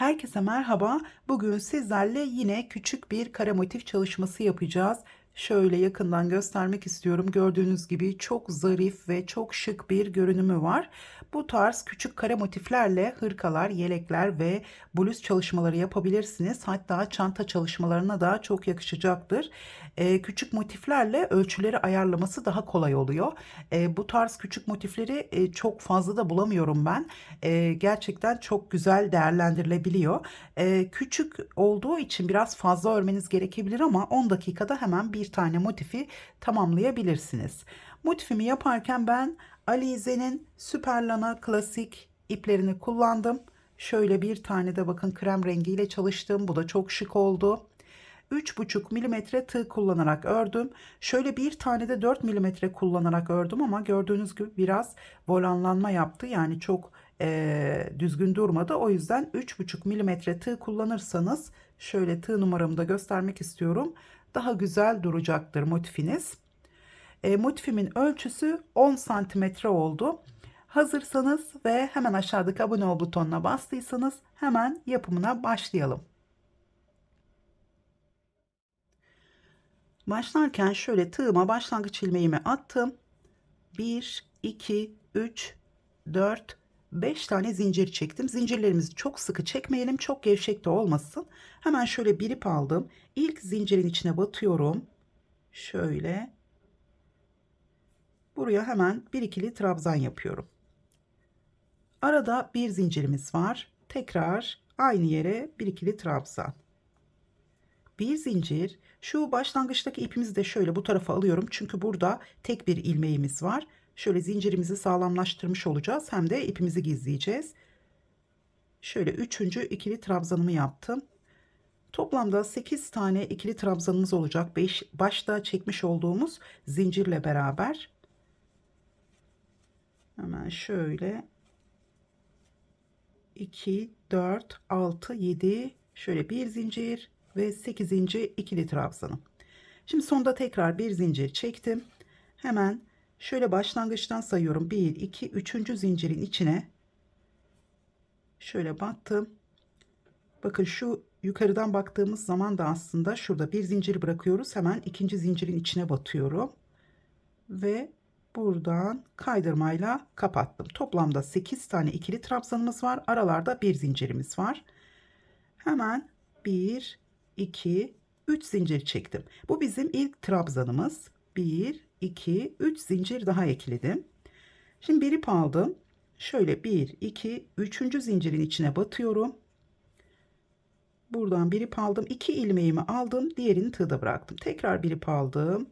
Herkese merhaba. Bugün sizlerle yine küçük bir kare motif çalışması yapacağız. Şöyle yakından göstermek istiyorum. Gördüğünüz gibi çok zarif ve çok şık bir görünümü var. Bu tarz küçük kare motiflerle hırkalar, yelekler ve bluz çalışmaları yapabilirsiniz. Hatta çanta çalışmalarına da çok yakışacaktır. Ee, küçük motiflerle ölçüleri ayarlaması daha kolay oluyor. Ee, bu tarz küçük motifleri e, çok fazla da bulamıyorum ben. Ee, gerçekten çok güzel değerlendirilebiliyor. Ee, küçük olduğu için biraz fazla örmeniz gerekebilir ama 10 dakikada hemen bir tane motifi tamamlayabilirsiniz. Motifimi yaparken ben Alize'nin Süperlana klasik iplerini kullandım. Şöyle bir tane de bakın krem rengiyle çalıştım. Bu da çok şık oldu. 3,5 milimetre tığ kullanarak ördüm. Şöyle bir tane de 4 milimetre kullanarak ördüm ama gördüğünüz gibi biraz volanlanma yaptı. Yani çok e, düzgün durmadı. O yüzden 3,5 milimetre tığ kullanırsanız şöyle tığ numaramı da göstermek istiyorum. Daha güzel duracaktır motifiniz. E, motifimin ölçüsü 10 santimetre oldu. Hazırsanız ve hemen aşağıdaki abone ol butonuna bastıysanız hemen yapımına başlayalım. Başlarken şöyle tığıma başlangıç ilmeğimi attım. 1, 2, 3, 4, 5 tane zincir çektim. Zincirlerimizi çok sıkı çekmeyelim. Çok gevşek de olmasın. Hemen şöyle bir ip aldım. İlk zincirin içine batıyorum. Şöyle. Buraya hemen bir ikili trabzan yapıyorum. Arada bir zincirimiz var. Tekrar aynı yere bir ikili trabzan. Bir zincir. Şu başlangıçtaki ipimizi de şöyle bu tarafa alıyorum. Çünkü burada tek bir ilmeğimiz var. Şöyle zincirimizi sağlamlaştırmış olacağız. Hem de ipimizi gizleyeceğiz. Şöyle üçüncü ikili trabzanımı yaptım. Toplamda 8 tane ikili trabzanımız olacak. 5 başta çekmiş olduğumuz zincirle beraber. Hemen şöyle 2 4 6 7 şöyle bir zincir ve 8. ikili trabzanım. Şimdi sonda tekrar bir zincir çektim. Hemen şöyle başlangıçtan sayıyorum. 1 2 3. zincirin içine şöyle battım. Bakın şu yukarıdan baktığımız zaman da aslında şurada bir zincir bırakıyoruz. Hemen ikinci zincirin içine batıyorum. Ve buradan kaydırmayla kapattım. Toplamda 8 tane ikili trabzanımız var. Aralarda bir zincirimiz var. Hemen 1 2 3 zincir çektim. Bu bizim ilk trabzanımız. 1 2 3 zincir daha ekledim. Şimdi bir ip aldım. Şöyle 1 2 3. zincirin içine batıyorum. Buradan bir ip aldım. 2 ilmeğimi aldım. Diğerini tığda bıraktım. Tekrar bir ip aldım.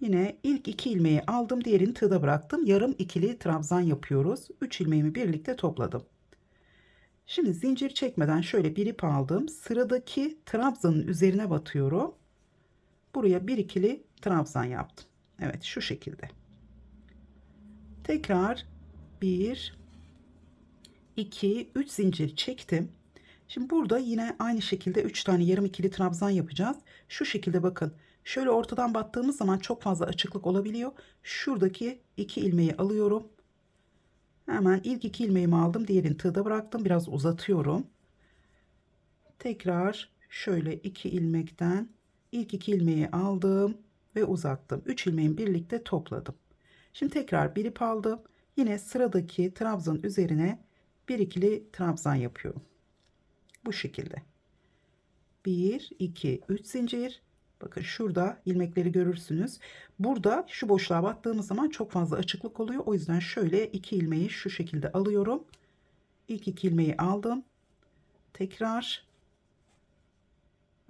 Yine ilk iki ilmeği aldım. Diğerini tığda bıraktım. Yarım ikili trabzan yapıyoruz. 3 ilmeğimi birlikte topladım. Şimdi zincir çekmeden şöyle bir ip aldım. Sıradaki trabzanın üzerine batıyorum. Buraya bir ikili trabzan yaptım. Evet şu şekilde. Tekrar 1 2 3 zincir çektim. Şimdi burada yine aynı şekilde 3 tane yarım ikili trabzan yapacağız. Şu şekilde bakın. Şöyle ortadan battığımız zaman çok fazla açıklık olabiliyor. Şuradaki iki ilmeği alıyorum. Hemen ilk iki ilmeğimi aldım. Diğerini tığda bıraktım. Biraz uzatıyorum. Tekrar şöyle iki ilmekten ilk iki ilmeği aldım ve uzattım. Üç ilmeğimi birlikte topladım. Şimdi tekrar bir ip aldım. Yine sıradaki trabzan üzerine bir ikili trabzan yapıyorum. Bu şekilde. 1 2 3 zincir Bakın şurada ilmekleri görürsünüz. Burada şu boşluğa battığımız zaman çok fazla açıklık oluyor. O yüzden şöyle iki ilmeği şu şekilde alıyorum. İlk iki ilmeği aldım. Tekrar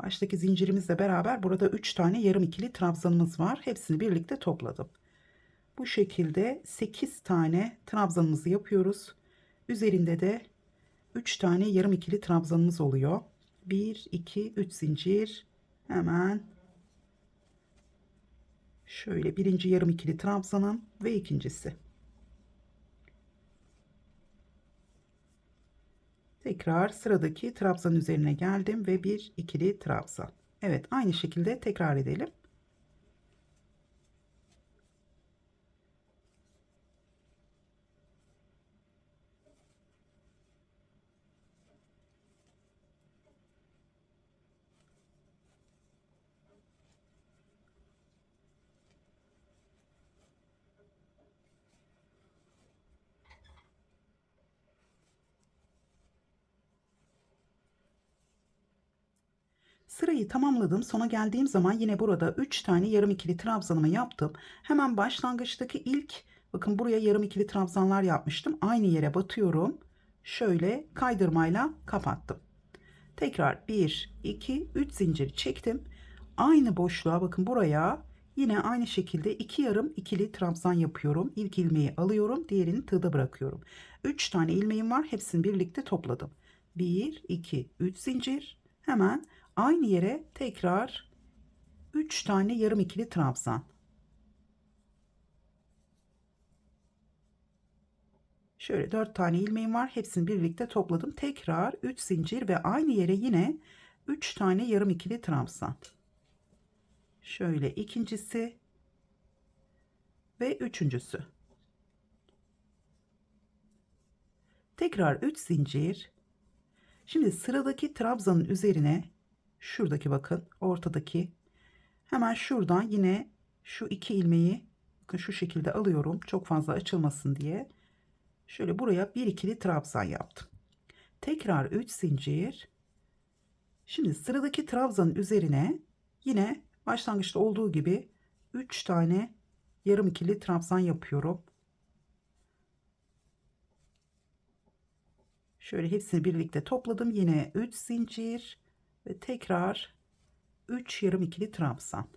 baştaki zincirimizle beraber burada 3 tane yarım ikili trabzanımız var. Hepsini birlikte topladım. Bu şekilde 8 tane trabzanımızı yapıyoruz. Üzerinde de 3 tane yarım ikili trabzanımız oluyor. 1 2 3 zincir hemen Şöyle birinci yarım ikili trabzanım ve ikincisi. Tekrar sıradaki trabzan üzerine geldim ve bir ikili trabzan. Evet aynı şekilde tekrar edelim. Sırayı tamamladım. Sona geldiğim zaman yine burada 3 tane yarım ikili trabzanımı yaptım. Hemen başlangıçtaki ilk bakın buraya yarım ikili trabzanlar yapmıştım. Aynı yere batıyorum. Şöyle kaydırmayla kapattım. Tekrar 1, 2, 3 zincir çektim. Aynı boşluğa bakın buraya yine aynı şekilde iki yarım ikili trabzan yapıyorum. İlk ilmeği alıyorum, diğerini tığda bırakıyorum. 3 tane ilmeğim var. Hepsini birlikte topladım. 1, 2, 3 zincir. Hemen aynı yere tekrar 3 tane yarım ikili trabzan. Şöyle 4 tane ilmeğim var. Hepsini birlikte topladım. Tekrar 3 zincir ve aynı yere yine 3 tane yarım ikili trabzan. Şöyle ikincisi ve üçüncüsü. Tekrar 3 zincir. Şimdi sıradaki trabzanın üzerine şuradaki bakın ortadaki hemen şuradan yine şu iki ilmeği bakın şu şekilde alıyorum. Çok fazla açılmasın diye. Şöyle buraya bir ikili trabzan yaptım. Tekrar 3 zincir. Şimdi sıradaki trabzanın üzerine yine başlangıçta olduğu gibi 3 tane yarım ikili trabzan yapıyorum. Şöyle hepsini birlikte topladım. Yine 3 zincir ve tekrar 3 yarım ikili trabzan.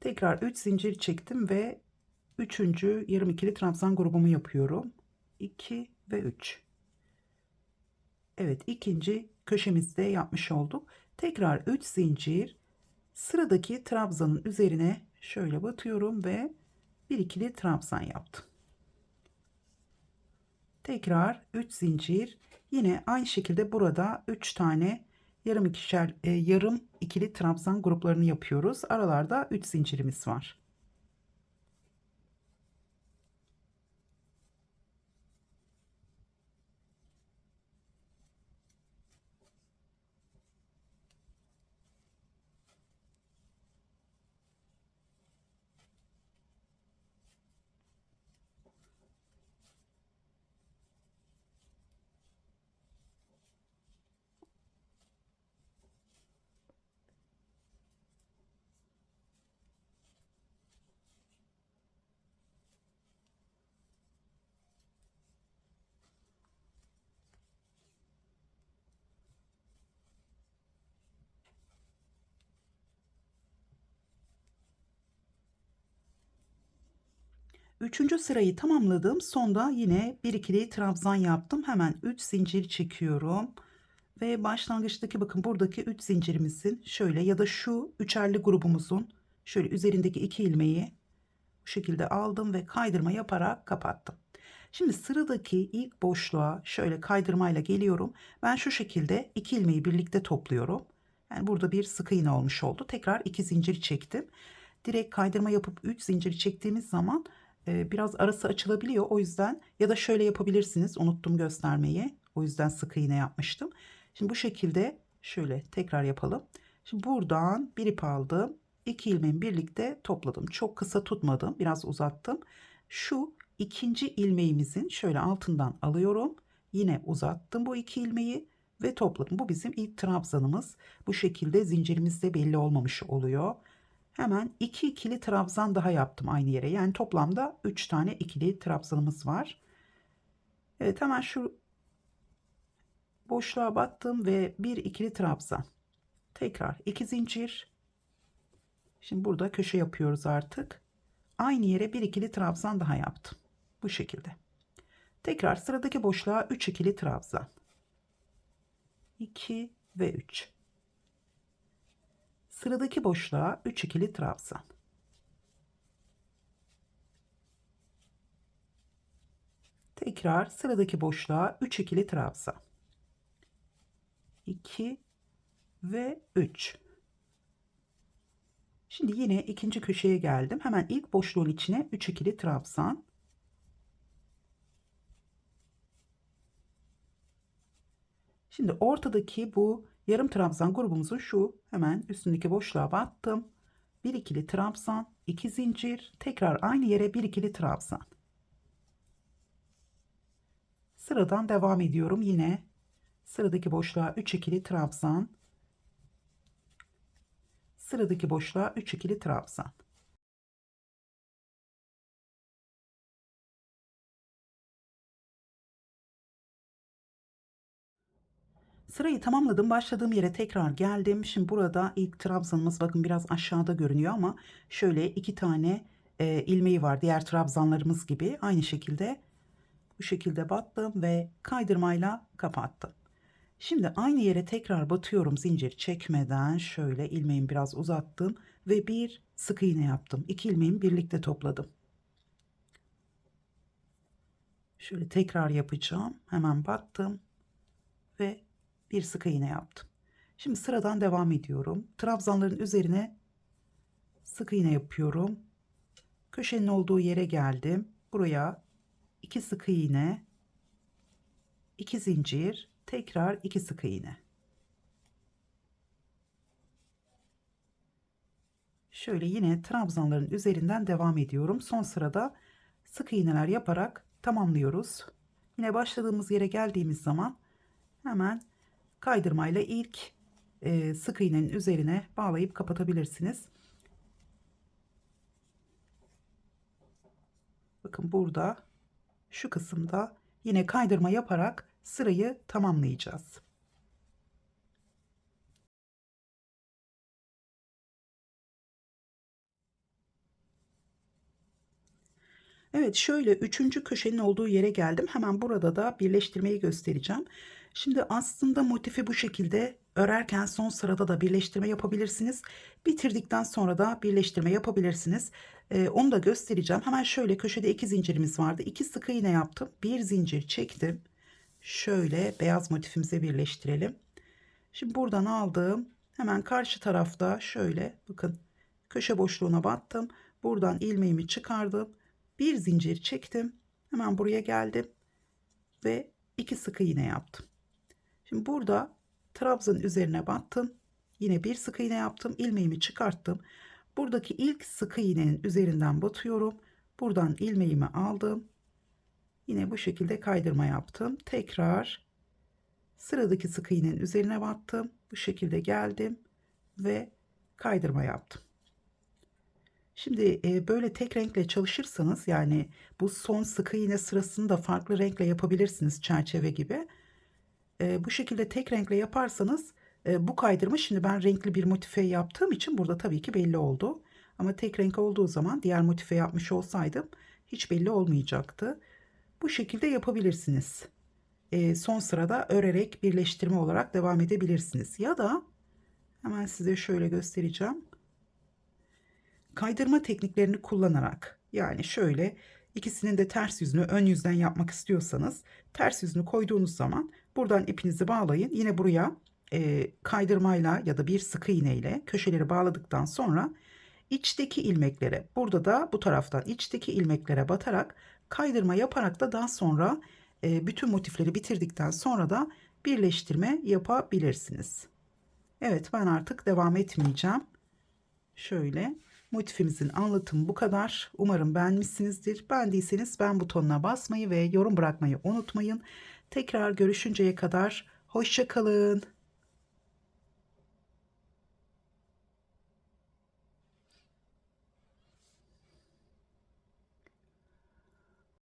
Tekrar 3 zincir çektim ve 3. yarım ikili trabzan grubumu yapıyorum. 2 ve 3. Evet ikinci köşemizde yapmış olduk. Tekrar 3 zincir sıradaki trabzanın üzerine şöyle batıyorum ve bir ikili trabzan yaptım. Tekrar 3 zincir yine aynı şekilde burada 3 tane yarım ikişer e, yarım ikili trabzan gruplarını yapıyoruz. Aralarda 3 zincirimiz var. Üçüncü sırayı tamamladım. Sonda yine bir ikili trabzan yaptım. Hemen 3 zincir çekiyorum. Ve başlangıçtaki bakın buradaki 3 zincirimizin şöyle ya da şu üçerli grubumuzun şöyle üzerindeki iki ilmeği bu şekilde aldım ve kaydırma yaparak kapattım. Şimdi sıradaki ilk boşluğa şöyle kaydırmayla geliyorum. Ben şu şekilde iki ilmeği birlikte topluyorum. Yani burada bir sık iğne olmuş oldu. Tekrar iki zincir çektim. Direkt kaydırma yapıp 3 zincir çektiğimiz zaman e, biraz arası açılabiliyor. O yüzden ya da şöyle yapabilirsiniz. Unuttum göstermeyi. O yüzden sık iğne yapmıştım. Şimdi bu şekilde şöyle tekrar yapalım. Şimdi buradan bir ip aldım. İki ilmeğimi birlikte topladım. Çok kısa tutmadım. Biraz uzattım. Şu ikinci ilmeğimizin şöyle altından alıyorum. Yine uzattım bu iki ilmeği ve topladım. Bu bizim ilk trabzanımız. Bu şekilde zincirimizde belli olmamış oluyor. Hemen iki ikili trabzan daha yaptım aynı yere. Yani toplamda 3 tane ikili trabzanımız var. Evet hemen şu boşluğa battım ve bir ikili trabzan. Tekrar iki zincir. Şimdi burada köşe yapıyoruz artık. Aynı yere bir ikili trabzan daha yaptım. Bu şekilde. Tekrar sıradaki boşluğa 3 ikili trabzan. 2 ve 3. Sıradaki boşluğa 3 ikili trabzan. Tekrar sıradaki boşluğa 3 ikili trabzan. 2 ve 3. Şimdi yine ikinci köşeye geldim. Hemen ilk boşluğun içine 3 ikili trabzan. Şimdi ortadaki bu Yarım trabzan grubumuzun şu hemen üstündeki boşluğa battım. Bir ikili trabzan, iki zincir, tekrar aynı yere bir ikili trabzan. Sıradan devam ediyorum yine. Sıradaki boşluğa 3 ikili trabzan. Sıradaki boşluğa 3 ikili trabzan. Sırayı tamamladım. Başladığım yere tekrar geldim. Şimdi burada ilk trabzanımız bakın biraz aşağıda görünüyor ama şöyle iki tane e, ilmeği var. Diğer trabzanlarımız gibi aynı şekilde bu şekilde battım ve kaydırmayla kapattım. Şimdi aynı yere tekrar batıyorum zincir çekmeden şöyle ilmeğimi biraz uzattım ve bir sık iğne yaptım. İki ilmeğimi birlikte topladım. Şöyle tekrar yapacağım. Hemen battım ve bir sık iğne yaptım. Şimdi sıradan devam ediyorum. Trabzanların üzerine sık iğne yapıyorum. Köşenin olduğu yere geldim. Buraya iki sık iğne, iki zincir, tekrar iki sık iğne. Şöyle yine trabzanların üzerinden devam ediyorum. Son sırada sık iğneler yaparak tamamlıyoruz. Yine başladığımız yere geldiğimiz zaman hemen kaydırmayla ilk e, sık iğnenin üzerine bağlayıp kapatabilirsiniz. Bakın burada şu kısımda yine kaydırma yaparak sırayı tamamlayacağız. Evet şöyle üçüncü köşenin olduğu yere geldim. Hemen burada da birleştirmeyi göstereceğim. Şimdi aslında motifi bu şekilde örerken son sırada da birleştirme yapabilirsiniz. Bitirdikten sonra da birleştirme yapabilirsiniz. Ee, onu da göstereceğim. Hemen şöyle köşede iki zincirimiz vardı. İki sık iğne yaptım. Bir zincir çektim. Şöyle beyaz motifimize birleştirelim. Şimdi buradan aldım. Hemen karşı tarafta şöyle bakın köşe boşluğuna battım. Buradan ilmeğimi çıkardım. Bir zincir çektim. Hemen buraya geldim ve iki sık iğne yaptım. Şimdi burada trabzanın üzerine battım. Yine bir sık iğne yaptım. ilmeğimi çıkarttım. Buradaki ilk sık iğnenin üzerinden batıyorum. Buradan ilmeğimi aldım. Yine bu şekilde kaydırma yaptım. Tekrar sıradaki sık iğnenin üzerine battım. Bu şekilde geldim ve kaydırma yaptım. Şimdi e, böyle tek renkle çalışırsanız yani bu son sık iğne sırasını da farklı renkle yapabilirsiniz çerçeve gibi. E, bu şekilde tek renkle yaparsanız e, bu kaydırma şimdi ben renkli bir motife yaptığım için burada tabii ki belli oldu. Ama tek renk olduğu zaman diğer motife yapmış olsaydım hiç belli olmayacaktı. Bu şekilde yapabilirsiniz. E, son sırada örerek birleştirme olarak devam edebilirsiniz. Ya da hemen size şöyle göstereceğim. Kaydırma tekniklerini kullanarak yani şöyle ikisinin de ters yüzünü ön yüzden yapmak istiyorsanız ters yüzünü koyduğunuz zaman buradan ipinizi bağlayın. Yine buraya e, kaydırmayla ya da bir sık iğne ile köşeleri bağladıktan sonra içteki ilmeklere burada da bu taraftan içteki ilmeklere batarak kaydırma yaparak da daha sonra e, bütün motifleri bitirdikten sonra da birleştirme yapabilirsiniz. Evet ben artık devam etmeyeceğim. Şöyle motifimizin anlatımı bu kadar. Umarım beğenmişsinizdir. Beğendiyseniz ben butonuna basmayı ve yorum bırakmayı unutmayın. Tekrar görüşünceye kadar hoşçakalın.